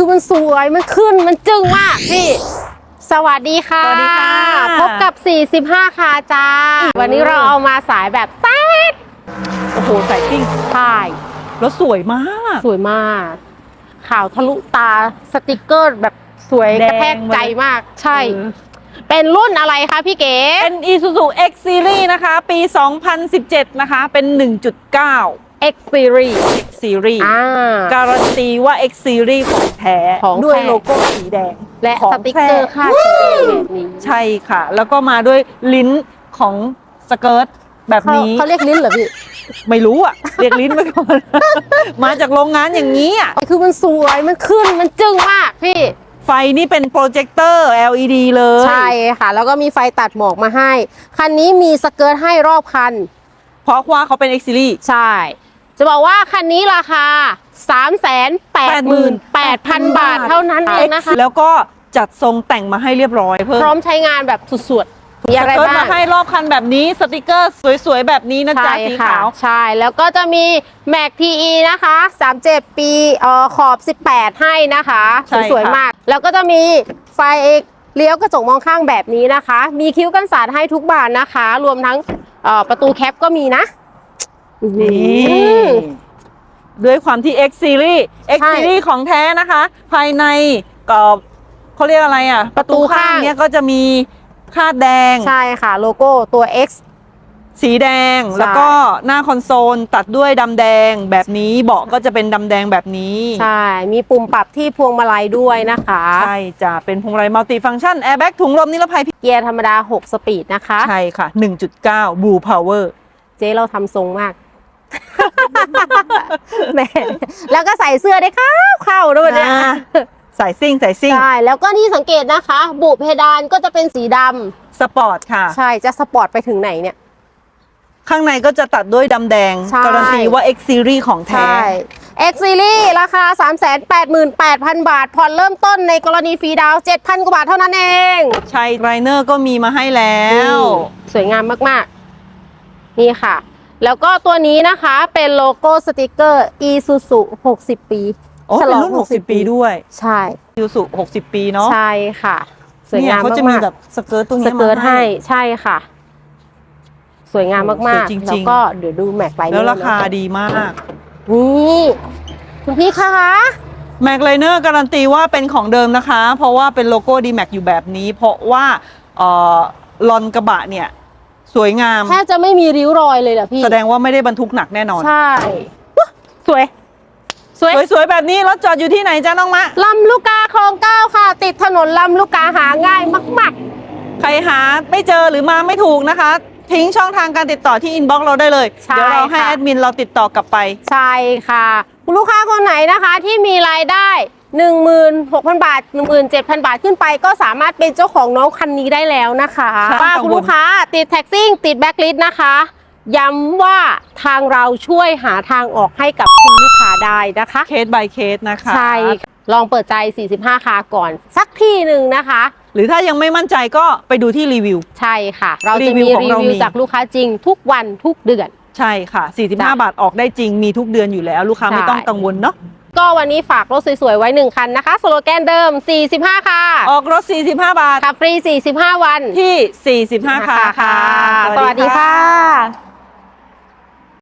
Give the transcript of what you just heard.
คือมันสวยมันขึ้นมันจึ้งมากพี่ สวัสดีค่ะ สวัสดีค่ะ พบกับ 45ค่ะจ้า วันนี้เราเอามาสายแบบแซ่ดโอ้โหใส่ปิ้งใช่แล้วสวยมากสวยมากข่าวทะลุตาสติกเกอร์แบบสวยแดกงระแทกใจมาก ใช่เออเป็นรุ่นอะไรคะพี่เก๋ เป็น Isuzu X Series นะคะ ปี 2017 นะคะ เป็น 1.9 X Series X Series อ่า การันตีว่า X Series ของแท้ของแท้ ด้วยโลโก้สีแดงและของสติกเกอร์แท้ค่าดสีแดงแบบนี้ใช่ค่ะ แล้วก็มาด้วยลิ้นของสเกิร์ตแบบเขานี้เขาเรียกลิ้นเหรอพี่ไม่รู้อะ เรียกลิ้นไปก่อน มาจากโรงงานอย่างนี้อะ คือมันสวยมันขึ้นมันจึ้งมากพี่ไฟนี่เป็นโปรเจคเตอร์ LED เลยใช่ค่ะ แล้วก็มีไฟตัดหมอกมาให้ คันนี้มีสเกิร์ตให้รอบคัน เพราะว่าเขาเป็น X Series ใช่ จะบอกว่าคันนี้ราคา3 8 8 0 0 0 บาทเท่านั้นเองนะคะ แล้วก็จัดทรงแต่งมาให้เรียบร้อยเพิ่มพร้อมใช้งานแบบสุดๆมีอะไรสเกิร์ตบ้างมาให้รอบคันแบบนี้สติกเกอร์สวยๆ แบบนี้นะจ๊ะใช่สีค่ะขาว ใช่แล้วก็จะมี Mac TE นะคะ 37 ปีเอ่อขอบ 18 ให้นะคะใช่ค่ะสวยๆ มาก แล้วก็จะมีไฟเลี้ยวกระจกมองข้างแบบนี้นะคะ มีคิ้วกันสาดให้ทุกบานนะคะ รวมทั้งเอ่อประตูแคปก็มีนะอื้อหื นี่อด้วยความที่ X Series X ใช่ Series ของแท้นะคะ ภายในก็เขาเรียกอะไรอะ ประตูข้างเนี้ยก็จะมีคาดแดง ใช่ค่ะ โลโก้ตัว X สีแดง ใช่ แล้วก็หน้าคอนโซลตัดด้วยดำแดงแบบนี้เบาะก็จะเป็นดำแดงแบบนี้ ใช่ มีปุ่มปรับที่พวงมาลัยด้วยนะคะ ใช่จ้ะเป็นพวงมาลัยมัลติฟัง c t ชันแอร์แบ็กถุงลมนิรภัยเกียร์ธรรมดา 6 สปีดนะคะ ใช่ค่ะ 1.9 Blue Power เจ๊เราทำทรงมาก แหม่แล้วก็ใส่เสื้อได้เข้าเข้าด้วยเนี่ยอ่าสายซิ่งสายซิ่ง ใช่แล้วก็ที่สังเกตนะคะ บุเพดานก็จะเป็นสีดำสปอร์ตค่ะ ใช่จะสปอร์ตไปถึงไหนเนี่ย ข้างในก็จะตัดด้วยดำแดง ใช่ การันตีว่า X Series ของแท้ ใช่ X Series ราคา 388,000 บาท ผ่อนเริ่มต้นในกรณีฟรีดาวน์7,000 กว่าบาทเท่านั้นเองใช่ไรเนอร์ก็มีมาให้แล้ว นี่สวยงามมาก ๆ นี่ค่ะ แล้วก็ตัวนี้นะคะเป็นโลโก้สติกเกอร์ Isuzu 60 ปีโอ้เป็นรุ่น 60 ปีด้วย ใช่ยูสุ60 ปีเนาะใช่ค่ะ สวยเนี่ยงามเขาจะมามีกแบบสเกิร์ตตรงๆสนี้เกิร์ตมาให้ใช่ค่ะ สวยงามโอ้มากสวยจริงๆๆแล้วก็เดี๋ยวดูแม็กไลเนอร์แล้วราคาดีมากนี่คุณพี่คะแม็กไลเนอร์การันตีว่าเป็นของเดิมนะคะ เพราะว่าเป็นโลโก้ d m a x อยู่แบบนี้ เพราะว่าเอ่อลอนกระบะเนี่ย สวยงาม แทบจะไม่มีริ้วรอยเลยเหรอพี่ แสดงว่าไม่ได้บรรทุกหนักแน่นอน ใช่ สวย สวย สวยๆแบบนี้รถจอดอยู่ที่ไหนจ้าน้องมะ ลำลูกกาคลองเก้าค่ะ ติดถนนลำลูกกาหาง่ายมาก ใครหาไม่เจอหรือมาไม่ถูกนะคะ ทิ้งช่องทางการติดต่อที่อินบ็อกซ์เราได้เลย ใช่เดี๋ยวเราให้ค่ะ แอดมินเราติดต่อ กลับไป ๆ ใช่ค่ะ คุณลูกค้าคนไหนนะคะที่มีรายได้ 16,000 บาท 17,000 บาทขึ้นไป ก็สามารถเป็นเจ้าของน้องคันนี้ได้แล้วนะคะใช่ว่ากังวลคุณลูกค้าติดแท็กซิ่งติดแบ็คลิสต์นะคะย้ำว่าทางเราช่วยหาทางออกให้กับคุณลูกค้าได้นะคะเคส by เคสนะคะ ใช่ค่ะลองเปิดใจ 45 คาก่อน สักที่หนึ่งนะคะ หรือถ้ายังไม่มั่นใจก็ไปดูที่รีวิว ใช่ค่ะ เราจะรีวิมีวของรีเราวิวมีจากลูกค้าจริงทุกวันทุกเดือน ใช่ค่ะจ้ะ45 บาทออกได้จริงมีทุกเดือนอยู่แล้ว ลูกค้าใช่ไม่ต้องกังวลเนาะ ก็วันนี้ฝากรถสวยๆไว้ 1 คันนะคะ สโลแกนเดิม 45 ค่ะ ออกรถ 45 บาท ขับฟรี 45 วันที่ 45 ค่ะสวัสดีค่ะ